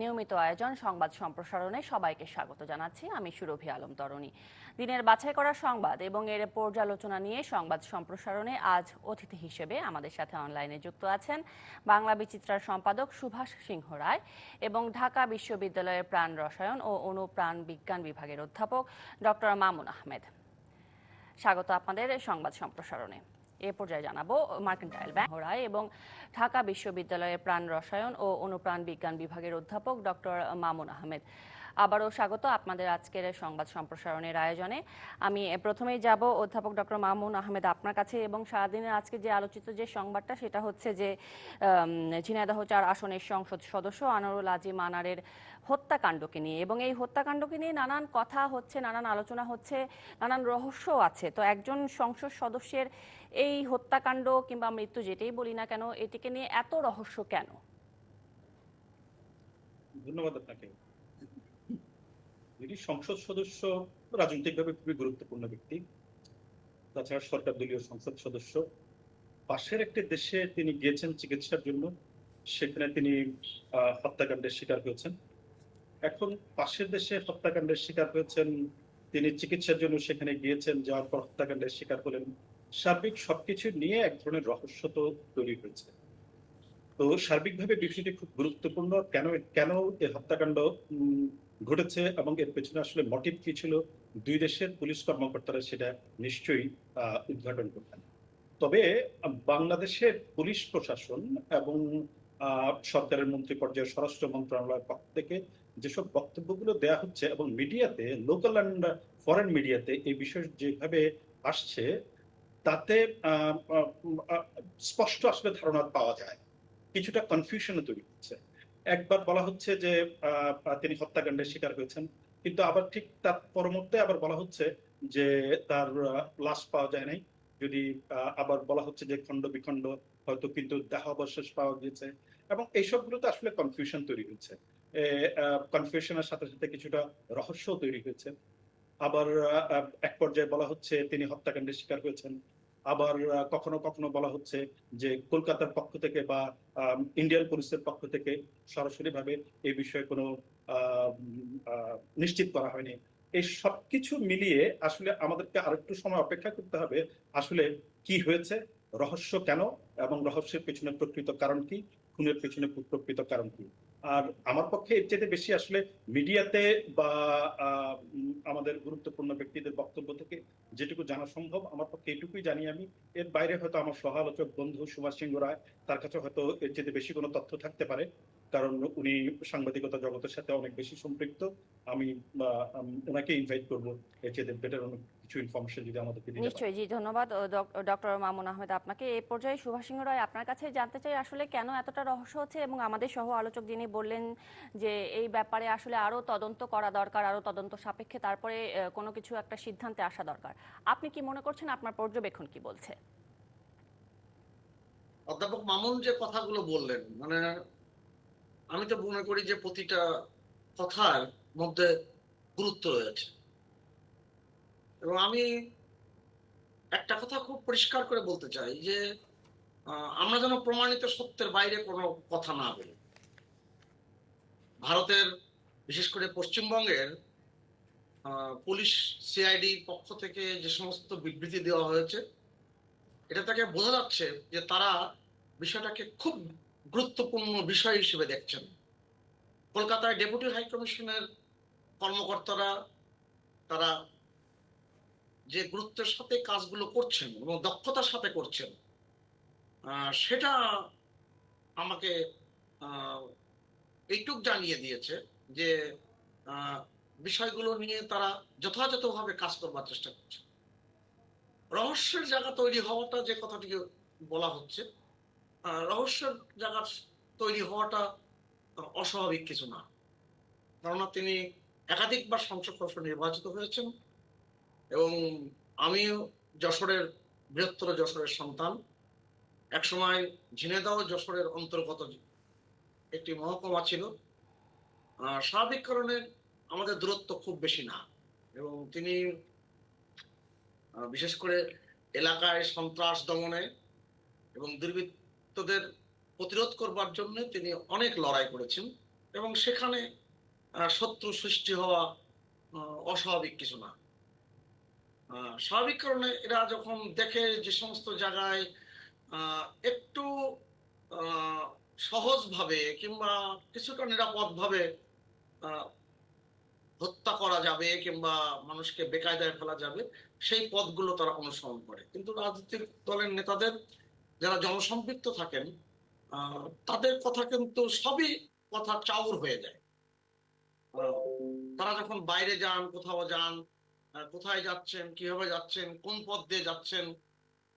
নিয়মিত আয়োজন, সংবাদ সম্প্রসারণে সবাইকে স্বাগত জানাচ্ছি। আমি সুরভি আলম তরণী। দিনের বাছাই করা সংবাদ এবং এর পর্যালোচনা নিয়ে সংবাদ সম্প্রসারণে আজ অতিথি হিসেবে আমাদের সাথে অনলাইনে যুক্ত আছেন বাংলা বিচিত্রার সম্পাদক সুভাষ সিংহ রায় এবং ঢাকা বিশ্ববিদ্যালয়ের প্রাণ রসায়ন ও অনুপ্রাণ বিজ্ঞান বিভাগের অধ্যাপক ডক্টর মামুন আহমেদ। স্বাগত আপনাদের সংবাদ সম্প্রসারণে। এ পর্যায়ে জানাব মার্কেন্টাইল ব্যাংক রায় এবং ঢাকা বিশ্ববিদ্যালয়ের প্রাণ রসায়ন ও অনুপ্রাণ বিজ্ঞান বিভাগের অধ্যাপক ডক্টর মামুন আহমেদ। আবারও স্বাগত আপনাদের আজকের সংবাদ সম্প্রসারণের আয়োজনে। আমি প্রথমেই যাব অধ্যাপক ডক্টর মামুন আহমেদ আপনার কাছে এবং সারাদিনের আজকে যে আলোচিত যে সংবাদটা সেটা হচ্ছে যে ঝিনাইদহ চার আসনের সংসদ সদস্য আনোয়ারুল আজিম আনারের হত্যাকাণ্ডকে নিয়ে। এবং এই হত্যাকাণ্ডকে নিয়ে নানান কথা হচ্ছে, নানান আলোচনা হচ্ছে, নানান রহস্য আছে। তো একজন সংসদ সদস্যের এই হত্যাকাণ্ড কিংবা মৃত্যু যেটাই বলি না কেন, এটিকে নিয়ে এত রহস্য কেন? ধন্যবাদ আপনাকে। তিনি সংসদ সদস্য রাজনৈতিকভাবে খুবই গুরুত্বপূর্ণ ব্যক্তি। তাছাড়া সরকার দলীয় সংসদ সদস্য। পাশের একটি দেশে তিনি গিয়েছেন চিকিৎসার জন্য। সেখানে তিনি হত্যাকাণ্ডের শিকার হয়েছেন। এখন পাশের দেশে হত্যাকাণ্ডের শিকার হয়েছেন। তিনি চিকিৎসার জন্য সেখানে গিয়েছেন, যাওয়ার পর হত্যাকাণ্ডের শিকার হলেন। সার্বিক সবকিছু নিয়ে এক ধরনের রহস্য তো তৈরি হয়েছে। তো সার্বিকভাবে বিষয়টি খুব গুরুত্বপূর্ণ। কেন কেন এই হত্যাকাণ্ড ঘটেছে এবং এর পেছনে আসলে মোটিভ কি ছিল? দুই দেশের পুলিশ কর্মকর্তারা সেটা নিশ্চয়ই উদ্ঘাটন করতেন। তবে বাংলাদেশের পুলিশ প্রশাসন এবং সরকারের মন্ত্রী পর্যায়ে স্বরাষ্ট্র মন্ত্রণালয়ের পক্ষ থেকে যেসব বক্তব্যগুলো দেয়া হচ্ছে এবং মিডিয়াতে লোকাল অ্যান্ড ফরেন মিডিয়াতে এই বিষয় যেভাবে আসছে, তাতে স্পষ্ট আসলে ধারণা পাওয়া যায়। কিছুটা কনফিউশন তৈরি হচ্ছে। একবার বলা হচ্ছে যে তিনি হত্যাকাণ্ডের শিকার হয়েছেন। কিন্তু আবার ঠিক তার পরমুহূর্তে আবার বলা হচ্ছে যে, তার লাশ পাওয়া যায় নাই। যদি আবার বলা হচ্ছে যে, খণ্ড বিখণ্ড হয়তো কিন্তু দেহাবশেষ পাওয়া গিয়েছে। এবং এইসবগুলোতে আসলে কনফিউশন তৈরি হচ্ছে কনফিউশনের সাথে সাথে কিছুটা রহস্য তৈরি হয়েছে। আবার এক পর্যায়ে বলা হচ্ছে তিনি হত্যাকাণ্ডের শিকার হয়েছেন। আবার কখনো কখনো বলা হচ্ছে যে কলকাতার পক্ষ থেকে বা ইন্ডিয়ান পুলিশের পক্ষ থেকে সরাসরি ভাবে এই বিষয়ে কোনো নিশ্চিত করা হয়নি। এই সবকিছু মিলিয়ে আসলে আমাদেরকে আরেকটু সময় অপেক্ষা করতে হবে আসলে কি হয়েছে, রহস্য কেন এবং রহস্যের পেছনে প্রকৃত কারণ কি, খুনের পেছনে প্রকৃত কারণ কি। আর আমার পক্ষে এর চাইতে বেশি আসলে মিডিয়াতে বা আমাদের গুরুত্বপূর্ণ ব্যক্তিদের বক্তব্য থেকে যেটুকু জানা সম্ভব, আমার পক্ষে এটুকুই জানি আমি। এর বাইরে হয়তো আমার সহ আলোচক বন্ধু সুভাষ সিংহ রায়, তার কাছে হয়তো এর চাইতে বেশি কোনো তথ্য থাকতে পারে। কারণ উনি সাংবাদিকতা জগতের সাথে অনেক বেশি সম্পৃক্ত। আমি ওনাকে ইনভাইট করব। এর চেয়ে বেটার অনেক কিছু ইনফরমেশন যদি আমাদেরকে দিতে নিশ্চয়ই জি ধন্যবাদ। ডক্টর মামুন আহমেদ আপনাকে। এই পর্যায়ে সুভাষ সিংহ রায় আপনার কাছে জানতে চাই আসলে কেন এতটা রহস্য হচ্ছে এবং আমাদের সহ আলোচক যিনি বললেন যে এই ব্যাপারে আসলে আরও তদন্ত করা দরকার আরও তদন্ত সাপেক্ষে তারপরে কোনো কিছু একটা সিদ্ধান্তে আসা দরকার। আপনি কি মনে করছেন? আপনার পর্যবেক্ষণ কি বলছে? অধ্যাপক মামুন যে কথাগুলো বললেন মানে আমি তো মনে করি যে প্রতিটা কথার মধ্যে গুরুত্ব রয়েছে। এবং আমি একটা কথা খুব পরিষ্কার করে বলতে চাই যে আমরা যেন প্রমাণিত সত্যের বাইরে কোনো কথা না বলি। ভারতের, বিশেষ করে পশ্চিমবঙ্গের পুলিশ সিআইডি পক্ষ থেকে যে সমস্ত বিবৃতি দেওয়া হয়েছে, এটা তাকে বোঝা যাচ্ছে যে তারা বিষয়টাকে খুব গুরুত্বপূর্ণ বিষয় হিসেবে দেখছেন। কলকাতায় ডেপুটি হাইকমিশনের কর্মকর্তারা, তারা যে গুরুত্বের সাথে কাজগুলো করছেন এবং দক্ষতার সাথে করছেন সেটা আমাকে এইটুক জানিয়ে দিয়েছে যে বিষয়গুলো নিয়ে তারা যথাযথভাবে কাজ করবার চেষ্টা করছে। রহস্যের জায়গা তৈরি হওয়াটা যে কথাটি বলা হচ্ছে রহস্যের জায়গা তৈরি হওয়াটা অস্বাভাবিক কিছু না। কেননা তিনি একাধিকবার সংসদ সদস্য নির্বাচিত হয়েছেন এবং আমিও যশোরের, বৃহত্তর যশোরের সন্তান। একসময় ঝিনেদাও যশোরের অন্তর্গত একটি মহকুমা ছিল। স্বাভাবিক কারণে আমাদের দূরত্ব খুব বেশি না এবং তিনি বিশেষ করে এলাকায় সন্ত্রাস দমনে এবং দুর্বৃত্তদের প্রতিরোধ করবার জন্য তিনি অনেক লড়াই করেছেন এবং সেখানে শত্রু সৃষ্টি হওয়া অস্বাভাবিক কিছু না। স্বাভাবিক কারণে এরা যখন দেখে যে সমস্ত জায়গায় একটু সহজভাবে কিংবা কিছুটা নিরাপদভাবে হত্যা করা যাবে কিংবা মানুষকে বেকায়দায় ফেলা যাবে, সেই পথগুলো তারা অনুসরণ করে। কিন্তু রাজনৈতিক দলের নেতাদের যারা জনসম্পৃক্ত থাকেন তাদের কথা কিন্তু সবই কথা চাউর হয়ে যায়। তারা যখন বাইরে যান, কোথাও যান কোথায় যাচ্ছেন, কীভাবে যাচ্ছেন, কোন পথ দিয়ে যাচ্ছেন,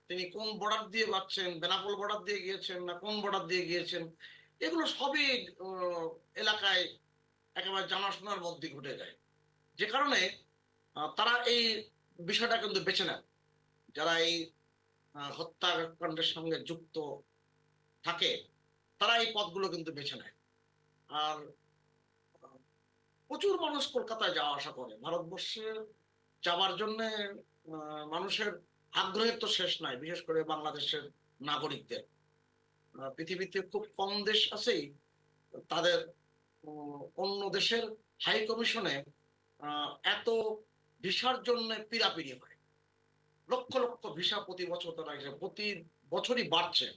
তিনি কোন বর্ডার দিয়ে যাচ্ছেন, বেনাপোল বর্ডার দিয়ে গিয়েছেন না কোন বর্ডার দিয়ে গিয়েছেন, এগুলো সবই এলাকায় একেবারে জানাশোনার মধ্যে ঘটে যায়। যে কারণে তারা এই বিষয়টা কিন্তু বেছে নেন। যারা এই হত্যাকাণ্ডের সঙ্গে যুক্ত থাকে, তারা এই পথগুলো কিন্তু বেছে নেয়। আর প্রচুর মানুষ কলকাতায় যাওয়া আসা করে। ভারতবর্ষে যাওয়ার জন্য মানুষের আগ্রহের তো শেষ নাই, বিশেষ করে বাংলাদেশের নাগরিকদের। পৃথিবীতে খুব কম দেশ আছেই, তাদের অন্য দেশের হাই কমিশনে এত ভিসার জন্য পিরাপিরি হয়। লক্ষ লক্ষ ভিসা প্রতি বছর তারা এসে- প্রতি বছরই বাড়ছে।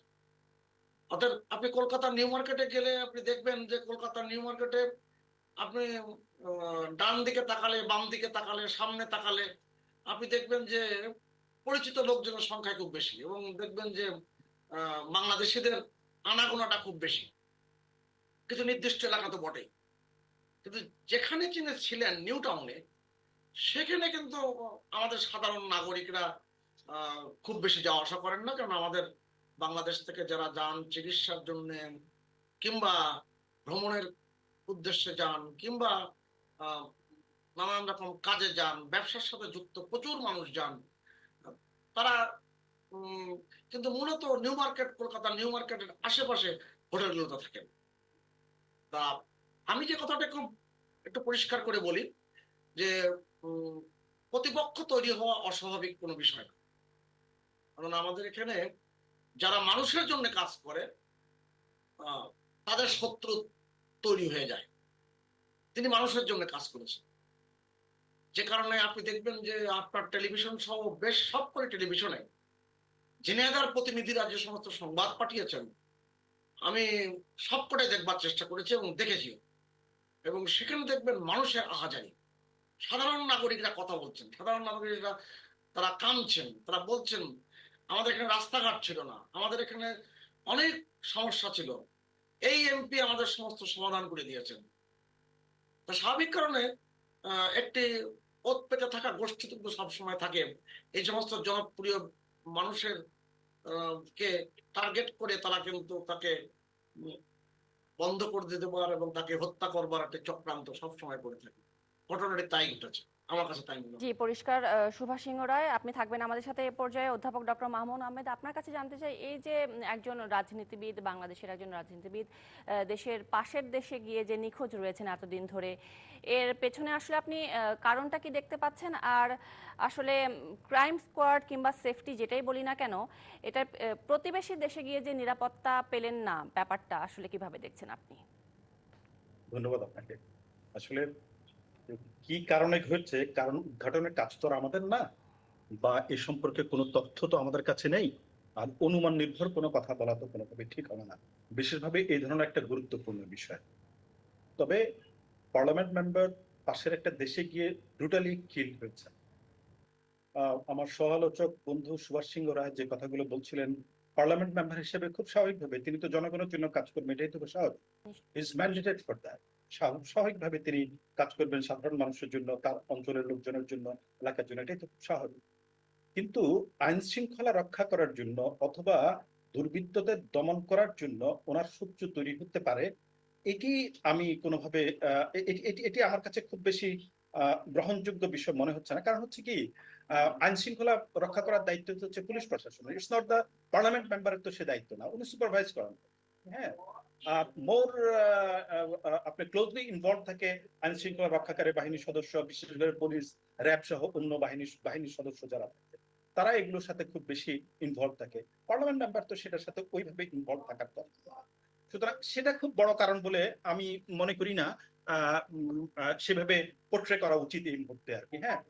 অর্থাৎ আপনি কলকাতার নিউ মার্কেটে গেলে আপনি দেখবেন যে কলকাতার নিউ মার্কেটে আপনি ডান দিকে তাকালে, বাম দিকে তাকালে, সামনে তাকালে আপনি দেখবেন যে পরিচিত লোকজনের সংখ্যা খুব বেশি এবং দেখবেন যে বাংলাদেশিদের আনাগোনাটা খুব বেশি। কিছু নির্দিষ্ট এলাকা তো বটেই। কিন্তু যেখানে তিনি ছিলেন নিউ টাউনে সেখানে কিন্তু আমাদের সাধারণ নাগরিকরা খুব বেশি যাওয়া আসা করেন না। কারণ আমাদের বাংলাদেশ থেকে যারা যান, চিকিৎসার জন্য কিংবা ভ্রমণের উদ্দেশ্যে যান কিংবা নানান রকম কাজে যান, ব্যবসার সাথে যুক্ত প্রচুর মানুষ যান, তারা কিন্তু মূলত নিউ মার্কেট কলকাতা নিউ মার্কেটের আশেপাশে হোটেলগুলোতে থাকেন। তা আমি যে কথাটা খুব একটু পরিষ্কার করে বলি, যে প্রতিপক্ষ তৈরি হওয়া অস্বাভাবিক কোনো বিষয় না। কারণ আমাদের এখানে যারা মানুষের জন্য কাজ করে তাদের শত্রু তৈরি হয়ে যায়। তিনি মানুষের জন্য কাজ করেছেন। যে কারণে আপনি দেখবেন যে আপনার টেলিভিশন সহ বেশ সব করে টেলিভিশনে জেনেদার প্রতিনিধিরা যে সমস্ত সংবাদ পাঠিয়েছেন, আমি সবকটাই দেখবার চেষ্টা করেছি এবং দেখেছি এবং সেখানে দেখবেন মানুষের আহাজারি। সাধারণ নাগরিকরা কথা বলছেন, সাধারণ নাগরিকরা তারা কামছেন তারা বলছেন, আমাদের এখানে রাস্তাঘাট ছিল না, আমাদের এখানে অনেক সমস্যা ছিল, এই এমপি আমাদের সমস্ত সমাধান করে দিয়েছেন। তা স্বাভাবিক কারণে একটি ওত পেতে থাকা গোষ্ঠী কিন্তু সবসময় থাকে, এই সমস্ত জনপ্রিয় মানুষের কে টার্গেট করে তারা কিন্তু তাকে বন্ধ করে দিতে পারে এবং তাকে হত্যা করবার একটা চক্রান্ত সবসময় করে থাকে। ঘটনাটি তাই ঘটেছে। আমার কাছে তাই জি পরিষ্কার সুভাষ সিংহ রায় আপনি থাকবেন আমাদের সাথে এ পর্যায়ে। অধ্যাপক ডক্টর মাহমুদ আহমেদ আপনার কাছে জানতে চাই এই যে একজন রাজনীতিবিদ বাংলাদেশের একজন রাজনীতিবিদ দেশের পাশের দেশে গিয়ে যে নিখোঁজ রয়েছেন এতদিন ধরে এর পেছনে আসলে আপনি আহ, কারণটা কি দেখতে পাচ্ছেন? আর আসলে ক্রাইম স্কোয়াড কিংবা সেফটি যেটাই বলি না কেন এটা প্রতিবেশী দেশে গিয়ে যে নিরাপত্তা পেলেন না ব্যাপারটা আসলে কীভাবে দেখছেন আপনি? ধন্যবাদ আপনাকে। আসলে কি কারণে ঘটছে? কারণ উদ্ঘাটনের কাজ তো আমাদের না। বা এ সম্পর্কে কোনো তথ্য তো আমাদের কাছে নেই। আর অনুমান নির্ভর কোনো কথা বলা তো কোনোভাবে ঠিক হবে না। বিশেষভাবে এই ধরনের একটা গুরুত্বপূর্ণ বিষয়। তবে পার্লামেন্ট মেম্বার পাশের একটা দেশে গিয়ে ব্রুটালি কিল হয়েছে। আমার সহালোচক বন্ধু সুভাষ সিংহ রায় যে কথাগুলো বলছিলেন, পার্লামেন্ট মেম্বার হিসেবে খুব স্বাভাবিকভাবে তিনি তো জনগণের জন্য কাজ করবেন এটাই তো স্বাভাবিক। ইজ ম্যান্ডেটেড ফর দ্যাট স্বাভাবিকভাবে তিনি কাজ করবেন সাধারণ মানুষের জন্য, তার অঞ্চলের লোকজনের জন্য, এলাকার জন্য, এটাই তো খুব স্বাভাবিক। কিন্তু আইন শৃঙ্খলা রক্ষা করার জন্য অথবা দুর্বৃত্তদের দমন করার জন্য ওনার সূত্র তৈরি হতে পারে, এটি আমি কোনোভাবে এটি- আমার কাছে খুব বেশি গ্রহণযোগ্য বিষয় মনে হচ্ছে না। কারণ হচ্ছে কি আইন শৃঙ্খলা রক্ষা করার দায়িত্ব হচ্ছে পুলিশ প্রশাসনের ইটস নট দ্য পার্লামেন্ট মেম্বারের তো সে দায়িত্ব না, উনি সুপারভাইজ করেন। হ্যাঁ মোর আপনি ক্লোজলি ইনভলভ থাকে আইন শৃঙ্খলা রক্ষাকারী বাহিনীর সদস্য, বিশেষ করে পুলিশ র্যাব সহ অন্য বাহিনীর বাহিনীর সদস্য যারা থাকে, তারা এগুলোর সাথে খুব বেশি ইনভলভ থাকে পার্লামেন্ট মেম্বার তো সেটার সাথে ওইভাবে ইনভলভ থাকার না। সুতরাং সেটা খুব বড় কারণ বলে আমি মনে করি না সেভাবে পোট্রে করা উচিত এই মুহূর্তে আর কি হ্যাঁ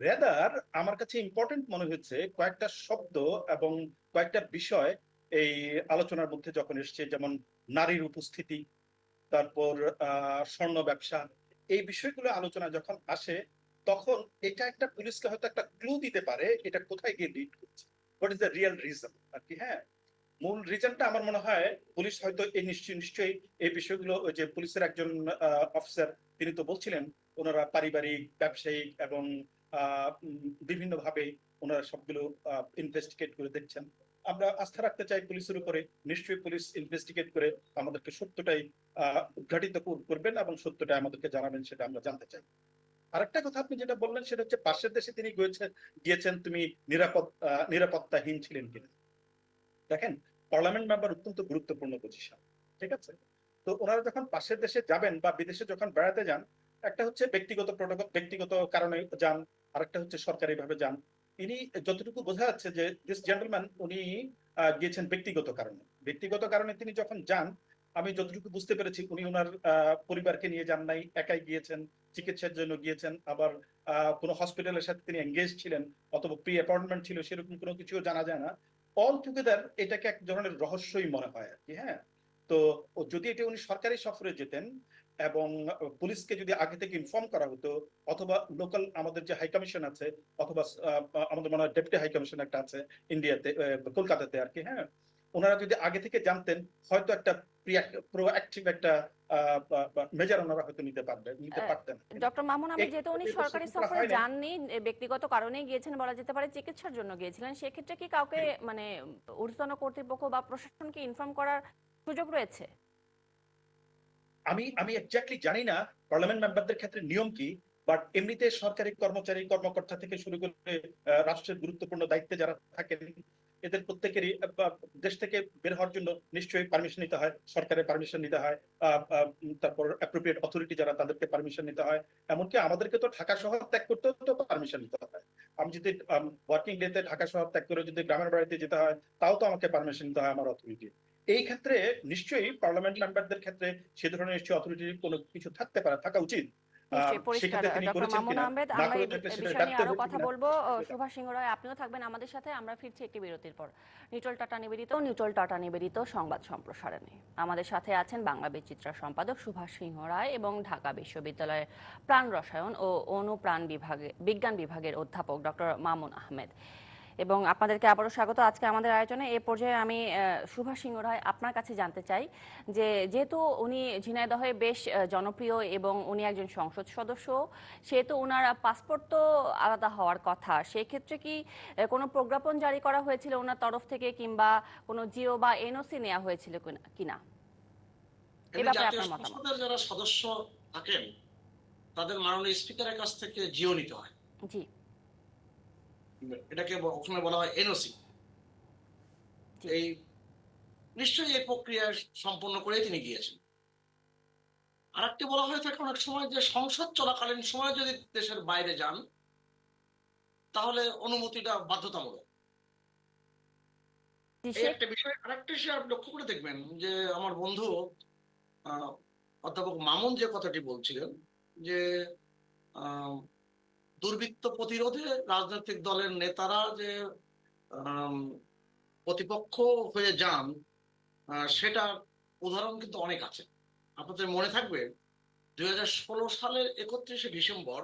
রেদার আমার কাছে ইম্পর্টেন্ট মনে হচ্ছে কয়েকটা শব্দ এবং কয়েকটা বিষয় এই আলোচনার মধ্যে যখন এসছে, যেমন নারীর উপস্থিতি, তারপর স্বর্ণ ব্যবসা, এই বিষয়গুলো আলোচনা যখন আসে, তখন এটা একটা পুলিশকে হয়তো একটা ক্লু দিতে পারে এটা কোথায় গিয়ে লিড করছে। What is the real reason আর কি হ্যাঁ? মূল রিজনটা আমার মনে হয় পুলিশ হয়তো এই নিশ্চয়ই নিশ্চয়ই এই বিষয়গুলো ওই যে পুলিশের একজন অফিসার তিনি তো বলছিলেন, ওনারা পারিবারিক, ব্যবসায়িক এবং বিভিন্ন ভাবে ওনারা সবগুলো ইনভেস্টিগেট করে দেখছেন। আমরা আস্থা রাখতে চাই পুলিশের উপরে। নিশ্চয়ই পুলিশ ইনভেস্টিগেট করে আমাদেরকে সত্যটাই উদ্ঘাটিত করবেন এবং সত্যটা আমাদেরকে জানাবেন, সেটা আমরা জানতে চাই। আরেকটা কথা আপনি যেটা বললেন, সেটা হচ্ছে পাশের দেশে তিনি গিয়েছেন, তুমি নিরাপদ নিরাপত্তাহীন ছিলেন কিনা। দেখেন পার্লামেন্ট মেম্বার অত্যন্ত গুরুত্বপূর্ণ পজিশন ঠিক আছে? তো ওনারা যখন পাশের দেশে যাবেন বা বিদেশে যখন বেড়াতে যান, একটা হচ্ছে ব্যক্তিগত ব্যক্তিগত কারণে যান, আরেকটা হচ্ছে সরকারি ভাবে যান ইনি যতটুকু বোঝা যাচ্ছে যে দিস জেন্টলম্যান উনি গিয়েছেন ব্যক্তিগত কারণে। ব্যক্তিগত কারণে তিনি যখন যান, আমি যতটুকু বুঝতে পেরেছি, উনি ওনার পরিবারকে নিয়ে যান নাই, একাই গিয়েছেন, চিকিৎসার জন্য গিয়েছেন, আবার কোনো হসপিটালের সাথে তিনি এঙ্গেজ ছিলেন, অথবা প্রি অ্যাপয়েন্টমেন্ট ছিল, সেরকম কোনো কিছুও জানা যায় না। অল টুগেদার এটাকে এক ধরনের রহস্যই মনে হয় আর কি হ্যাঁ? তো যদি এটা উনি সরকারি সফরে যেতেন এবং পুলিশকে যদি আগে থেকে ইনফর্ম করা হতো অথবা লোকাল আমাদের যে হাই কমিশন আছে অথবা আমাদের মনে হয় ডেপুটি হাই কমিশন একটা আছে ইন্ডিয়াতে কলকাতাতে আর কি হ্যাঁ? ওনারা যদি আগে থেকে জানতেন হয়তো একটা প্রোঅ্যাক্টিভ একটা মেজার ওনারা হয়তো নিতে পারবেন নিতে পারতেন ডক্টর মামুন আমি যেহেতু উনি এই সরকারি সফরে যাননি ব্যক্তিগত কারণেই গিয়েছেন বলা যেতে পারে চিকিৎসার জন্য গিয়েছিলেন সেক্ষেত্রে কি কাউকে মানে ঊর্ধ্বতন কর্তৃপক্ষ বা প্রশাসনকে ইনফর্ম করার সুযোগ রয়েছে? আমি আমি এক্স্যাক্টলি জানি না পার্লামেন্ট মেম্বারদের ক্ষেত্রে নিয়ম কি বাট এমনিতে সরকারি কর্মচারী, কর্মকর্তা থেকে শুরু করে রাষ্ট্রের গুরুত্বপূর্ণ দায়িত্বে যারা থাকেন, এদের প্রত্যেকেরই দেশ থেকে বের হওয়ার জন্য নিশ্চয়ই পারমিশন নিতে হয়, সরকারের পারমিশন নিতে হয় তারপর অ্যাপ্রোপ্রিয়েট অথরিটি যারা তাদেরকে পারমিশন নিতে হয়, এমনকি আমাদেরকে তো ঢাকা শহর ত্যাগ করতেও তো পারমিশন নিতে হয়। আমি যদি ওয়ার্কিং ডেতে ঢাকা শহর ত্যাগ করে যদি গ্রামের বাড়িতে যেতে হয়, তাও তো আমাকে পারমিশন নিতে হয় আমার অথরিটি এই ক্ষেত্রে নিশ্চয়ই পার্লামেন্ট মেম্বারদের ক্ষেত্রে সে ধরনের নিশ্চয়ই অথরিটির কোনো কিছু থাকতে পারে থাকা উচিত। কথা বলব। সুভাষ সিংহ রায় আপনিও থাকবেন আমাদের সাথে। আমরা ফিরছি একটি বিরতির পর। টাটা নিবেদিত টাটা নিবেদিত সংবাদ সম্প্রসারণে। আমাদের সাথে আছেন বাংলা বিচিত্রা সম্পাদক সুভাষ সিংহ রায় এবং ঢাকা বিশ্ববিদ্যালয়ের প্রাণ রসায়ন ও অনুপ্রাণ বিভাগে বিজ্ঞান বিভাগের অধ্যাপক ডক্টর মামুন আহমেদ। এবং আপনাদেরকে আবারও স্বাগত। আজকে আমাদের আয়োজনে এ পর্যায়ে আমি সুভাষ সিংহ রায় আপনার কাছে জানতে চাই যে যেহেতু উনি ঝিনাইদহে বেশ জনপ্রিয় এবং উনি একজন সংসদ সদস্য সেহেতু ওনার পাসপোর্ট তো আলাদা হওয়ার কথা সেক্ষেত্রে কি কোনো প্রজ্ঞাপন জারি করা হয়েছিল ওনার তরফ থেকে কিংবা কোনো জিও বা এনওসি নেওয়া হয়েছিল কিনা- কিনা? এ ব্যাপারে আপনার মতামত। যারা সদস্য থাকেন তাদের মাননীয় স্পিকারের কাছ থেকে জিও নিতে হয়। জি। এটাকে ওখানে বলা হয় এনওসি। এই নিশ্চয়ই এই প্রক্রিয়া সম্পন্ন করে তিনি গিয়েছেন। আরেকটি বলা হয়ে থাকে অনেক সময় যে সংসদ চলাকালীন সময় যদি দেশের বাইরে যান তাহলে অনুমতিটা বাধ্যতামূলক। একটা বিষয় আরেকটা বিষয় আপনি লক্ষ্য করে দেখবেন যে আমার বন্ধু আহ, অধ্যাপক মামুন যে কথাটি বলছিলেন যে আহ, দুর্বৃত্ত প্রতিরোধে রাজনৈতিক দলের নেতারা যে প্রতিপক্ষ হয়ে যান সেটার উদাহরণ কিন্তু অনেক আছে। আপনাদের মনে থাকবে, দুই হাজার ষোলো সালের একত্রিশে ডিসেম্বর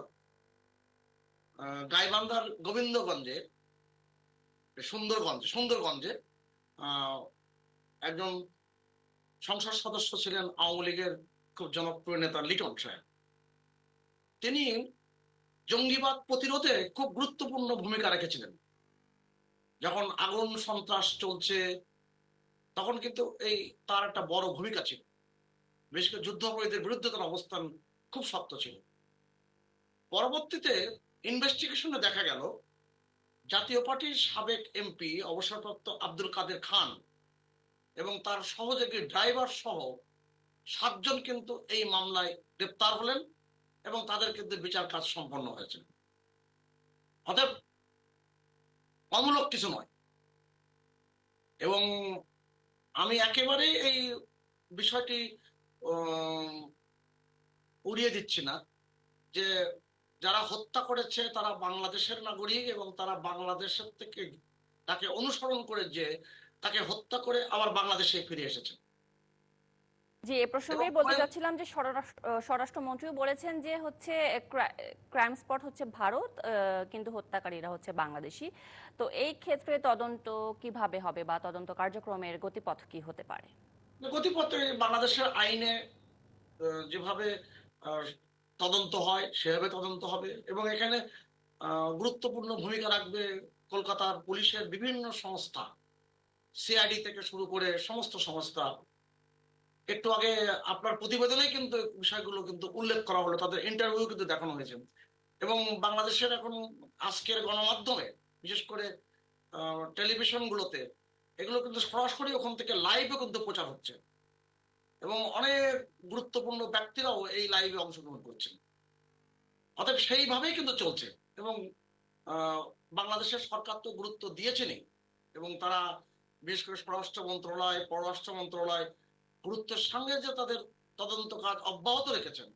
গাইবান্ধার গোবিন্দগঞ্জে, সুন্দরগঞ্জে সুন্দরগঞ্জে একজন সংসদ সদস্য ছিলেন আওয়ামী লীগের খুব জনপ্রিয় নেতা লিটন সাহেব। তিনি জঙ্গিবাদ প্রতিরোধে খুব গুরুত্বপূর্ণ ভূমিকা রেখেছিলেন। যখন আগুন সন্ত্রাস চলছে, তখন কিন্তু এই তার একটা বড় ভূমিকা ছিল। বিশেষ করে যুদ্ধাপরাধীদের বিরুদ্ধে তার অবস্থান খুব শক্ত ছিল। পরবর্তীতে ইনভেস্টিগেশনে দেখা গেল, জাতীয় পার্টির সাবেক এমপি অবসরপ্রাপ্ত আব্দুল কাদের খান এবং তার সহযোগী ড্রাইভার সহ সাতজন কিন্তু এই মামলায় গ্রেপ্তার হলেন। এবং তাদের কিন্তু বিচার কাজ সম্পন্ন হয়েছে। অতএব অমূলক কিছু নয়। এবং আমি একেবারে এই বিষয়টি উড়িয়ে দিচ্ছি না যে যারা হত্যা করেছে তারা বাংলাদেশের নাগরিক এবং তারা বাংলাদেশের থেকে তাকে অনুসরণ করে যে তাকে হত্যা করে আবার বাংলাদেশে ফিরে এসেছে। জি এ প্রসঙ্গেই বলতে চাচ্ছিলাম যে স্বরাষ্ট্র- স্বরাষ্ট্রমন্ত্রীও বলেছেন যে হচ্ছে ক্রাইম স্পট হচ্ছে ভারত কিন্তু হত্যাকারীরা হচ্ছে বাংলাদেশি। তো এই ক্ষেত্রে তদন্ত কীভাবে হবে বা তদন্ত কার্যক্রমের গতিপথ কি হতে পারে? গতিপথে বাংলাদেশের আইনে যেভাবে তদন্ত হয় সেভাবে তদন্ত হবে এবং এখানে গুরুত্বপূর্ণ ভূমিকা রাখবে কলকাতার পুলিশের বিভিন্ন সংস্থা সিআইডি থেকে শুরু করে সমস্ত সংস্থা একটু আগে আপনার প্রতিবেদনেই কিন্তু বিষয়গুলো কিন্তু উল্লেখ করা হলো, তাদের ইন্টারভিউ কিন্তু দেখানো হয়েছে। এবং বাংলাদেশের এখন আজকের গণমাধ্যমে, বিশেষ করে টেলিভিশন গুলোতে এগুলো কিন্তু সরাসরি ওখান থেকে লাইভে কিন্তু প্রচার হচ্ছে। এবং অনেক গুরুত্বপূর্ণ ব্যক্তিরাও এই লাইভে অংশগ্রহণ করছেন। অতএব সেইভাবেই কিন্তু চলছে। এবং বাংলাদেশের সরকার তো গুরুত্ব দিয়েছেনই। এবং তারা, বিশেষ করে স্বরাষ্ট্র মন্ত্রণালয়, পররাষ্ট্র মন্ত্রণালয় গুরুত্বের সঙ্গে যে তাদের তদন্ত কাজ অব্যাহত রেখেছেন,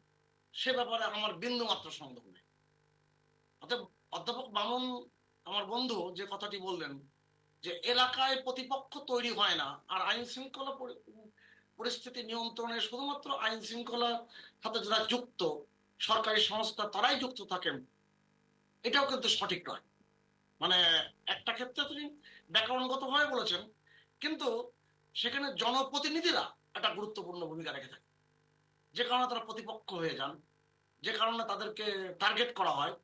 সে ব্যাপারে আমার বিন্দু মাত্র সন্দেহ নেই। অতএব অধ্যাপক মামুন আমার বন্ধু যে কথাটি বললেন যে এলাকায় প্রতিপক্ষ তৈরি হয় না আর আইন শৃঙ্খলা পরি- পরিস্থিতি নিয়ন্ত্রণে শুধুমাত্র আইন শৃঙ্খলার সাথে যারা যুক্ত, সরকারি সংস্থা তারাই যুক্ত থাকেন, এটাও কিন্তু সঠিক নয়। মানে একটা ক্ষেত্রে তিনি ব্যাকরণগত বলেছেন, কিন্তু সেখানে জনপ্রতিনিধিরা একটা গুরুত্বপূর্ণ ভূমিকা রেখে থাকে। যে কারণে তারা প্রতিপক্ষ হয়ে যান যে কারণে তাদেরকে টার্গেট করা হয়।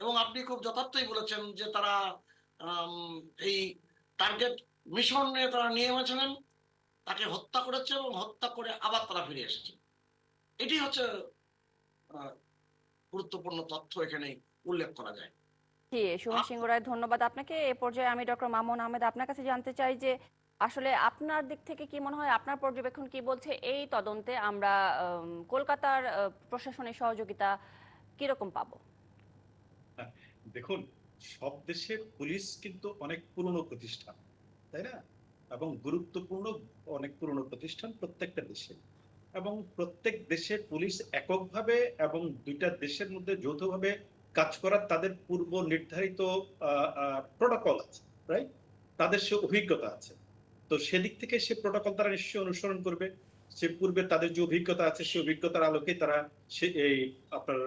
এবং আপনি খুব যথার্থই বলেছেন যে তারা এই টার্গেট মিশন নিয়ে তারা নিয়ে এসেছিলেন তাকে হত্যা করেছে এবং হত্যা করে আবার তারা ফিরে এসেছে। এটি হচ্ছে গুরুত্বপূর্ণ তথ্য এখানে উল্লেখ করা যায়। জি সুমন সিংহ রায় ধন্যবাদ আপনাকে। এ পর্যায়ে আমি ডক্টর মামুন আহমেদ আপনার কাছে জানতে চাই যে আসলে আপনার দিক থেকে কি মনে হয়, আপনার পর্যবেক্ষণ কি বলছে? এই তদন্তে আমরা কলকাতার প্রশাসনের সহযোগিতা কীরকম পাবো? দেখুন, সব দেশের পুলিশ কিন্তু অনেক পুরনো প্রতিষ্ঠান, তাই না? এবং গুরুত্বপূর্ণ অনেক পুরনো প্রতিষ্ঠান প্রত্যেকটা দেশে। এবং প্রত্যেক দেশে পুলিশ এককভাবে এবং দুইটা দেশের মধ্যে যৌথভাবে কাজ করার তাদের পূর্ব নির্ধারিত প্রোটোকল আছে রাইট তাদের সে অভিজ্ঞতা আছে। তো সেদিক থেকে সে প্রোটোকল তারা নিশ্চয়ই অনুসরণ করবে। সে পূর্বে তাদের যে অভিজ্ঞতা আছে সেই অভিজ্ঞতার আলোকে তারা সে এই আপনার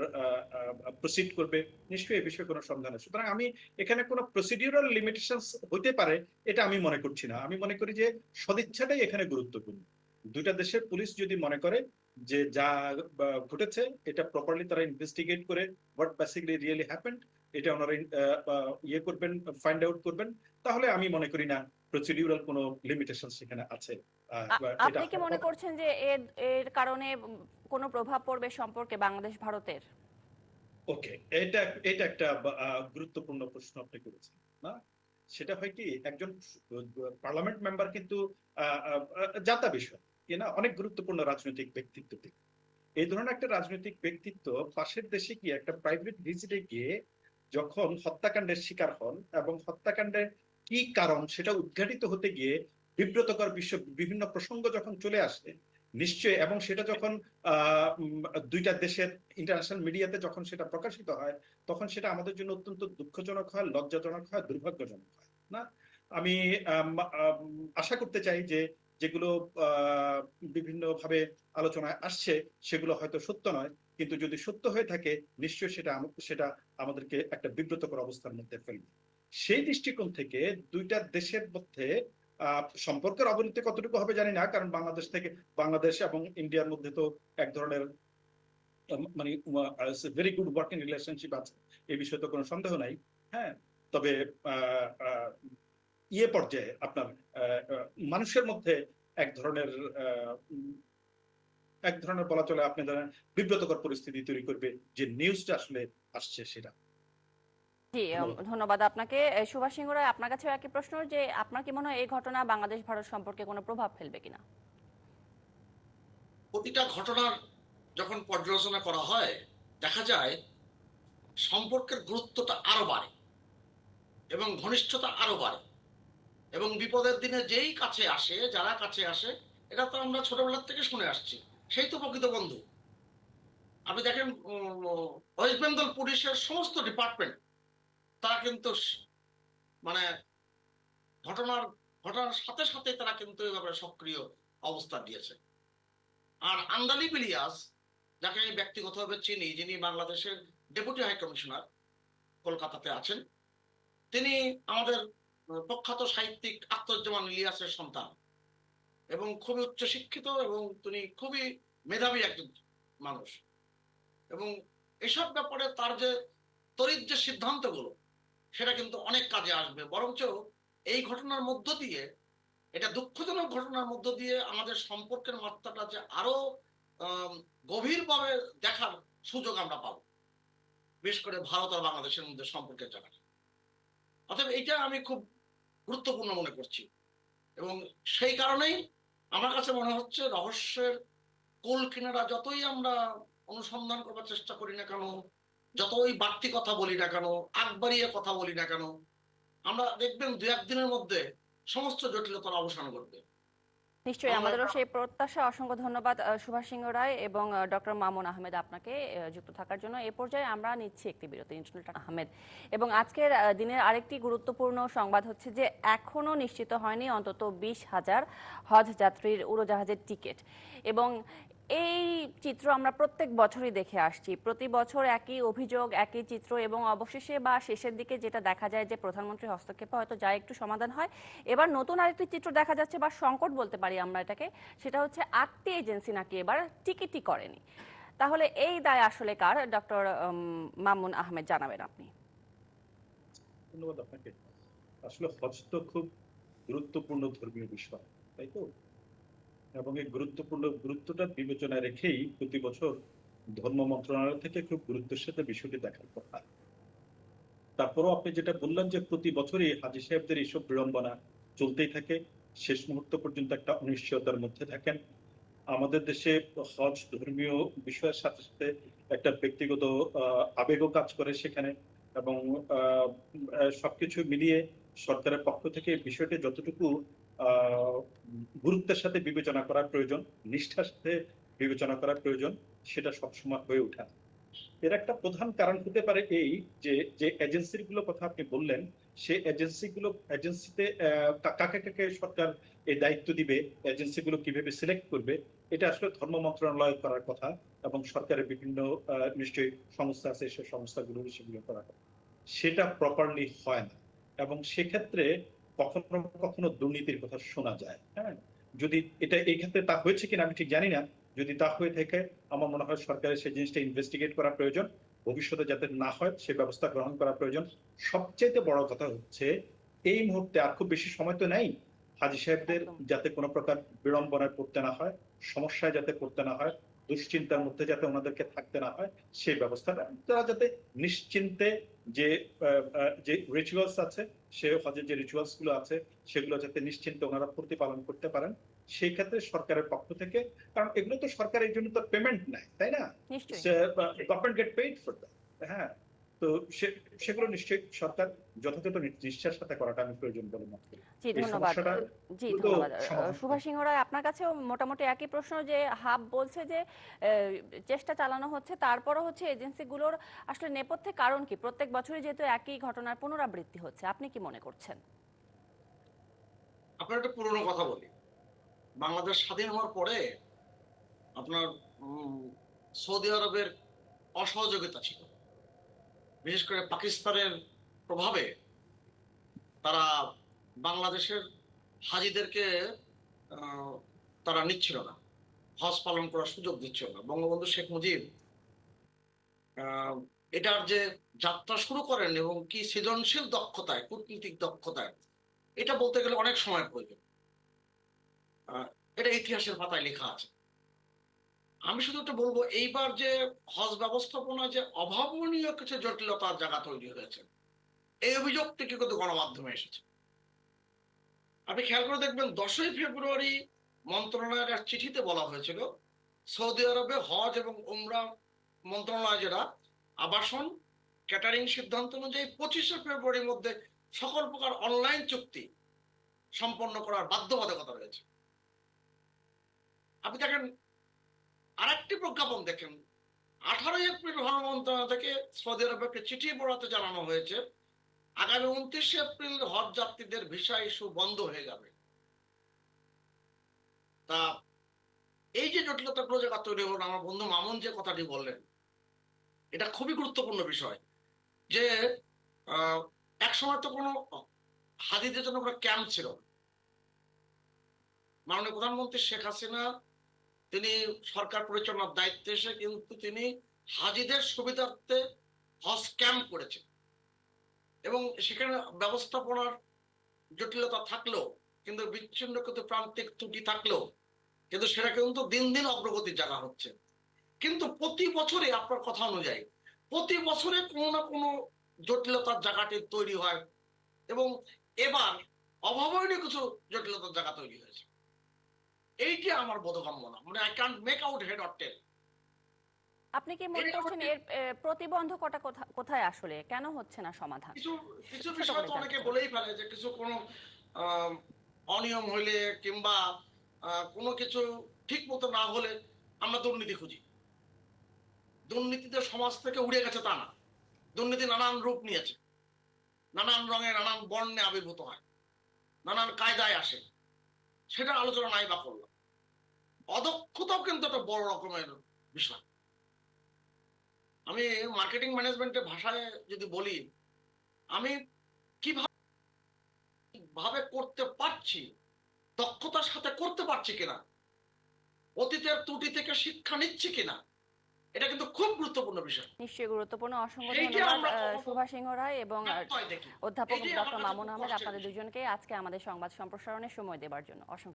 প্রসিড করবে। নিশ্চয়ই এই বিষয়ে কোনো সন্দেহ নেই। সুতরাং আমি এখানে কোনো প্রসিডিউরাল লিমিটেশন হইতে পারে, এটা আমি মনে করছি না। আমি মনে করি যে সদিচ্ছাটাই এখানে গুরুত্বপূর্ণ। দুইটা দেশের পুলিশ যদি মনে করে যে যা ঘটেছে, এটা প্রপারলি তারা ইনভেস্টিগেট করে হোয়াট বেসিক্যালি রিয়েলি হ্যাপেন্ড এটা ওনারা ইয়ে করবেন ফাইন্ড আউট করবেন, তাহলে আমি মনে করি না প্রসিডিউরাল কোনো লিমিটেশন সেখানে আছে? আপনি কি মনে করছেন যে এর এর কারণে কোনো প্রভাব পড়বে সম্পর্কে বাংলাদেশ ভারতের? ওকে এটা এটা একটা গুরুত্বপূর্ণ প্রশ্ন আপনি করেছেন না? সেটা হয় কি একজন পার্লামেন্ট মেম্বার কিন্তু জাতা বিষয় না? অনেক গুরুত্বপূর্ণ রাজনৈতিক ব্যক্তিত্ব থেকে এই ধরনের একটা রাজনৈতিক ব্যক্তিত্ব পাশের দেশে গিয়ে একটা প্রাইভেট ভিজিটে গিয়ে যখন হত্যাকাণ্ডের শিকার হন এবং হত্যাকাণ্ডের কি কারণ সেটা উদ্ঘাটিত হতে গিয়ে বিব্রতকর বিশ্ব বিভিন্ন প্রসঙ্গ যখন চলে আসে নিশ্চয়ই এবং সেটা যখন দুইটা দেশের ইন্টারন্যাশনাল মিডিয়াতে যখন সেটা প্রকাশিত হয় তখন সেটা আমাদের জন্য অত্যন্ত দুঃখজনক হয় লজ্জাজনক হয় দুর্ভাগ্যজনক হয় না? আমি আশা করতে চাই যে যেগুলো আহ, বিভিন্নভাবে আলোচনায় আসছে সেগুলো হয়তো সত্য নয় কিন্তু যদি সত্য হয়ে থাকে নিশ্চয়ই সেটা সেটা আমাদেরকে একটা বিব্রতকর অবস্থার মধ্যে ফেলবে। সেই দৃষ্টিকোণ থেকে দুইটা দেশের মধ্যে সম্পর্কের অবনতি কতটুকু হবে জানি না, কারণ বাংলাদেশ থেকে বাংলাদেশ এবং ইন্ডিয়ার মধ্যে তো এক ধরনের মানে ভেরি গুড ওয়ার্কিং রিলেশনশিপ আছে। এই বিষয়ে তো কোনো সন্দেহ নাই হ্যাঁ? তবে ইয়ে পর্যায়ে আপনার মানুষের মধ্যে এক ধরনের এক ধরনের বলা চলে আপনি ধরেন বিব্রতকর পরিস্থিতি তৈরি করবে, যে নিউজটা আসলে আসছে সেটা। জি ধন্যবাদ। আপনাকে। সুভাষ সিংহ রায় আপনার কাছেও একই প্রশ্ন যে আপনার কি মনে হয় এই ঘটনা বাংলাদেশ ভারত সম্পর্কে কোনো প্রভাব ফেলবে কিনা? প্রতিটা ঘটনার যখন পর্যালোচনা করা হয় দেখা যায় সম্পর্কের গুরুত্বটা আরও বাড়ে এবং ঘনিষ্ঠতা আরও বাড়ে এবং বিপদের দিনে যেই কাছে আসে যারা কাছে আসে এটা তো আমরা ছোটবেলার থেকে শুনে আসছি। সেই তো প্রকৃত বন্ধু। আপনি দেখেন ওয়েস্ট বেঙ্গল পুলিশের সমস্ত ডিপার্টমেন্ট তারা কিন্তু মানে ঘটনার ঘটনার সাথে সাথে তারা কিন্তু ব্যাপারে সক্রিয় অবস্থান দিয়েছে। আর আন্দালি বিলিয়াস, যাকে আমি ব্যক্তিগতভাবে চিনি, যিনি বাংলাদেশের ডেপুটি হাই কমিশনার, কলকাতাতে আছেন, তিনি আমাদের প্রখ্যাত সাহিত্যিক আত্মজ্জামান ইলিয়াসের সন্তান এবং খুবই উচ্চশিক্ষিত এবং তিনি খুবই মেধাবী একজন মানুষ। এবং এসব ব্যাপারে তার যে তড়িৎ যে সিদ্ধান্তগুলো সেটা কিন্তু অনেক কাজে আসবে। বরঞ্চ এই ঘটনার মধ্য দিয়ে, এটা দুঃখজনক ঘটনার মধ্য দিয়ে আমাদের সম্পর্কের মাত্রাটা যে আরও গভীরভাবে দেখার সুযোগ আমরা পাবো। বিশেষ করে ভারত আর বাংলাদেশের মধ্যে সম্পর্কের জায়গাটা। অতএব এইটা আমি খুব গুরুত্বপূর্ণ মনে করছি। এবং সেই কারণেই আমার কাছে মনে হচ্ছে রহস্যের কোল কিনারা যতই আমরা অনুসন্ধান করবার চেষ্টা করি না কেন যতই বাড়তি কথা বলি না কেন আগ বাড়িয়ে কথা বলি না কেন আমরা দেখবেন দু একদিনের মধ্যে সমস্ত জটিলতার অবসান ঘটবে। নিশ্চয়ই আমাদেরও সেই প্রত্যাশা অসংখ্য ধন্যবাদ সুভাষ সিংহ রায় এবং ডক্টর মামুন আহমেদ আপনাকে যুক্ত থাকার জন্য। এ পর্যায়ে আমরা নিচ্ছি একটি বিরতি ইন্টারনেট আহমেদ। এবং আজকের দিনের আরেকটি গুরুত্বপূর্ণ সংবাদ হচ্ছে যে এখনও নিশ্চিত হয়নি অন্তত বিশ হাজার হজ যাত্রীর উড়োজাহাজের টিকিট। এবং এই চিত্র আমরা প্রত্যেক বছরই দেখে আসছি। প্রতি বছর একই অভিযোগ, একই চিত্র এবং অবশেষে বা শেষের দিকে যেটা দেখা যায় যে প্রধানমন্ত্রীর হস্তক্ষেপে হয়তো যা একটু সমাধান হয়। এবার নতুন আরেকটি চিত্র দেখা যাচ্ছে বা সংকট বলতে পারি আমরা এটাকে, সেটা হচ্ছে আটটি এজেন্সি নাকি এবার টিকিটই করেনি। তাহলে এই দায় আসলে কার? ডক্টর মামুন আহমেদ জানাবেন আপনি। ধন্যবাদ আপনাকে। আসলে হজ তো খুব গুরুত্বপূর্ণ ধর্মীয় বিষয়, তাই তো? এবং এই গুরুত্বপূর্ণ, গুরুত্বটা বিবেচনায় রেখেই প্রতি বছর ধর্ম মন্ত্রণালয় থেকে খুব গুরুত্বের সাথে বিষয়টি দেখার কথা। তারপরও আপনি যেটা বললেন যে প্রতি বছরই হাজি সাহেবদের এইসব বিড়ম্বনা চলতেই থাকে, শেষ মুহূর্ত পর্যন্ত একটা অনিশ্চয়তার মধ্যে থাকেন। আমাদের দেশে হজ ধর্মীয় বিষয়ের সাথে সাথে একটা ব্যক্তিগত আবেগও কাজ করে সেখানে এবং সবকিছু মিলিয়ে সরকারের পক্ষ থেকে বিষয়টি যতটুকু গুরুত্বের সাথে বিবেচনা করার প্রয়োজন, নিষ্ঠার সাথে বিবেচনা করার প্রয়োজন, সেটা সবসময় হয়ে ওঠা এর একটা প্রধান কারণ হতে পারে এই যে যে এজেন্সিরগুলো কথা আপনি বললেন, সে এজেন্সি গুলো এজেন্সিতে কাকে কাকে সরকার এই দায়িত্ব দিবে এজেন্সি গুলো কীভাবে সিলেক্ট করবে, এটা আসলে ধর্ম মন্ত্রণালয় করার কথা এবং সরকারের বিভিন্ন নিশ্চয়ই সংস্থা আছে, সে সংস্থাগুলো সেগুলো কথা। সেটা প্রপারলি হয় না। এবং সেক্ষেত্রে কখনো কখনো দুর্নীতির কথা শোনা যায় হ্যাঁ? যদি এটা এই ক্ষেত্রে তা হয়েছে কিনা আমি ঠিক জানি না। যদি তা হয়ে থাকে আমার মনে হয় সরকারের সেই জিনিসটা ইনভেস্টিগেট করা প্রয়োজন। ভবিষ্যতে যাতে না হয় সে ব্যবস্থা গ্রহণ করা প্রয়োজন। সবচেয়ে বড় কথা হচ্ছে এই মুহূর্তে আর খুব বেশি সময় তো নেই। হাজি সাহেবদের যাতে কোনো প্রকার বিড়ম্বনায় পড়তে না হয় সমস্যায় যাতে পড়তে না হয় দুশ্চিন্তার মধ্যে যাতে ওনাদেরকে থাকতে না হয় সেই ব্যবস্থাটা তারা যাতে নিশ্চিন্তে যে যে রিচুয়ালস আছে সে হজের যে রিচুয়ালসগুলো আছে সেগুলো যাতে নিশ্চিন্তে ওনারা প্রতিপালন করতে পারেন সেই ক্ষেত্রে সরকারের পক্ষ থেকে কারণ এগুলো তো সরকার এই জন্য তো পেমেন্ট নেয় তাই না? Government get paid for that হ্যাঁ। তো সেগুলো নিশ্চয়ই সরকার যথাযথ সাথে করাটা আমি প্রয়োজন বলে মনে করি। জি ধন্যবাদ। জি ধন্যবাদ। সুভাষ সিংহ রায় আপনার কাছেও মোটামুটি একই প্রশ্ন যে হাব বলছে যে চেষ্টা চালানো হচ্ছে তারপরও হচ্ছে এজেন্সিগুলোর আসলে নেপথ্যে কারণ কি? প্রত্যেক বছরই যেহেতু একই ঘটনার পুনরাবৃত্তি হচ্ছে আপনি কি মনে করছেন? আপনার একটা পুরনো কথা বলি। বাংলাদেশ স্বাধীন হওয়ার পরে আপনার সৌদি আরবের অসহযোগিতা ছিল। বিশেষ করে পাকিস্তানের প্রভাবে তারা বাংলাদেশের হাজিদেরকে তারা নিচ্ছিল না। হজ পালন করার সুযোগ দিচ্ছিল না। বঙ্গবন্ধু শেখ মুজিব এটার যে যাত্রা শুরু করেন এবং কি সৃজনশীল দক্ষতায়, কূটনীতিক দক্ষতায়, এটা বলতে গেলে অনেক সময় প্রয়োজন। এটা ইতিহাসের পাতায় লেখা আছে। আমি শুধু একটা বলব, এইবার যে হজ ব্যবস্থাপনা যে অভাবনীয় কিছু জটিলতার জায়গা তৈরি হয়েছে, এই অভিযোগটি কিন্তু গণমাধ্যমে এসেছে। আপনি খেয়াল করে দেখবেন, দশই ফেব্রুয়ারি মন্ত্রণালয়ের এক চিঠিতে বলা হয়েছিল, সৌদি আরবে হজ এবং উমরা মন্ত্রণালয় যেটা আবাসন, ক্যাটারিং সিদ্ধান্ত অনুযায়ী পঁচিশে ফেব্রুয়ারির মধ্যে সকল প্রকার অনলাইন চুক্তি সম্পন্ন করার বাধ্যবাধকতা রয়েছে। আপনি দেখেন আরেকটি প্রজ্ঞাপন দেখেন। আঠারোই এপ্রিল ধর্ম মন্ত্রণালয় থেকে সৌদি আরবে একটি চিঠি পড়াতে জানানো হয়েছে। আগামী উনত্রিশে এপ্রিল হজ যাত্রীদের ভিসা ইস্যু বন্ধ হয়ে যাবে। তা এই যে জটিলতাগুলো জায়গা তৈরি হলো, আমার বন্ধু মামুন যে কথাটি বললেন, এটা খুবই গুরুত্বপূর্ণ বিষয় যে এক সময় তো কোনো হাজিদের জন্য কোনো ক্যাম্প ছিল। মাননীয় প্রধানমন্ত্রী শেখ হাসিনা তিনি সরকার পরিচালনার দায়িত্বে এসে কিন্তু তিনি হাজিদের সুবিধার্থে হজ ক্যাম্প করেছেন। এবং সেখানে ব্যবস্থাপনার জটিলতা থাকলেও, কিন্তু বিচ্ছিন্ন কিন্তু প্রান্তিক ত্রুটি থাকলেও, কিন্তু সেটা কিন্তু দিন দিন অগ্রগতির জায়গা হচ্ছে। কিন্তু প্রতি বছরে আপনার কথা অনুযায়ী, প্রতি বছরে কোনো না কোনো জটিলতার জায়গাটি তৈরি হয় এবং এবার অভাবনীয় কিছু জটিলতার জায়গা তৈরি হয়েছে। এইটি আমার বোধগম্য না। মানে I can make out head or tail আপনি কি মনে করছেন এর প্রতিবন্ধকতা কোথায় আসলে? কেন হচ্ছে না সমাধান? কিছু কিছু বিষয় তো অনেকে বলেই ফেলে যে কিছু কোনো অনিয়ম হইলে কিংবা কোনো কিছু ঠিক মতো না হলে আমরা দুর্নীতি খুঁজি। দুর্নীতিতে সমাজ থেকে উড়ে গেছে তা না। দুর্নীতি নানান রূপ নিয়েছে। নানান রঙে নানান বর্ণে আবির্ভূত হয়। নানান কায়দায় আসে। সেটা আলোচনা নাই বা করলাম অদক্ষতাও কিন্তু একটা বড় রকমের বিষয়। আমি মার্কেটিং ম্যানেজমেন্টের ভাষায় যদি বলি আমি কীভাবে ভাবে করতে পারছি দক্ষতার সাথে করতে পারছি কিনা অতীতের ত্রুটি থেকে শিক্ষা নিচ্ছি কিনা এটা কিন্তু খুব গুরুত্বপূর্ণ বিষয়। নিশ্চয়ই গুরুত্বপূর্ণ। অসংখ্য ধন্যবাদ সুভাষ সিংহ রায় এবং অধ্যাপক ডক্টর মামুন আহমেদ আপনাদের দুজনকে আজকে আমাদের সংবাদ সম্প্রসারণে সময় দেওয়ার জন্য। অসংখ্য